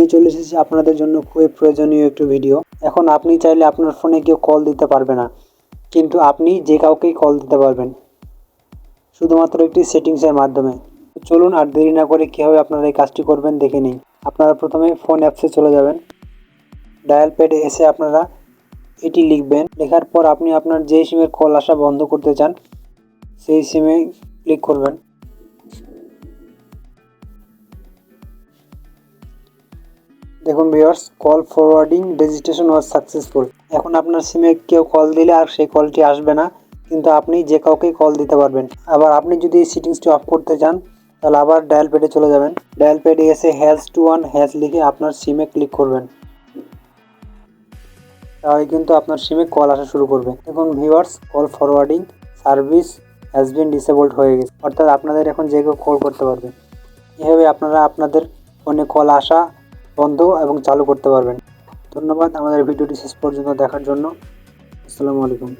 আমি চলে এসেছি আপনাদের জন্য খুবই প্রয়োজনীয় একটি ভিডিও এখন আপনি চাইলে আপনার ফোনে কেউ কল দিতে পারবে না। কিন্তু আপনি যে কাউকেই কল দিতে পারবেন। শুধুমাত্র একটি সেটিংসের মাধ্যমে। চলুন আর দেরি না করে কীভাবে আপনারা এই কাজটি করবেন দেখে নিন আপনারা প্রথমে ফোন অ্যাপসে চলে যাবেন। ডায়াল প্যাডে এসে আপনারা এটি লিখবেন। লেখার পর আপনি আপনার যে সিমের কল আসা বন্ধ করতে চান, সেই সিমে ক্লিক করবেন। দেখুন viewers call forwarding registration was successful এখন আপনার সিমে কেউ কল দিলে আর সেই কলটি আসবে না, কিন্তু আপনি যে কাউকে কল দিতে পারবেন। আবার আপনি যদি এই সেটিংসটি অফ করতে চান, তাহলে আবার ডায়াল প্যাডে চলে যাবেন। ডায়াল প্যাডে এসে হ্যাজ টু ওয়ান হ্যাজ লিখে আপনার সিমে ক্লিক করবেন। তাহলে কিন্তু আপনার সিমে কল আসা শুরু করবে। দেখুন viewers call forwarding service has been disabled হয়ে গেছে। অর্থাৎ আপনাদের এখন যে কেউ কল করতে পারবে। এভাবে আপনারা আপনাদের ফোনে কল আসা বন্ধ এবং চালু করতে পারবেন। ধন্যবাদ আমাদের ভিডিওটি শেষ পর্যন্ত দেখার জন্য। আসসালামু আলাইকুম।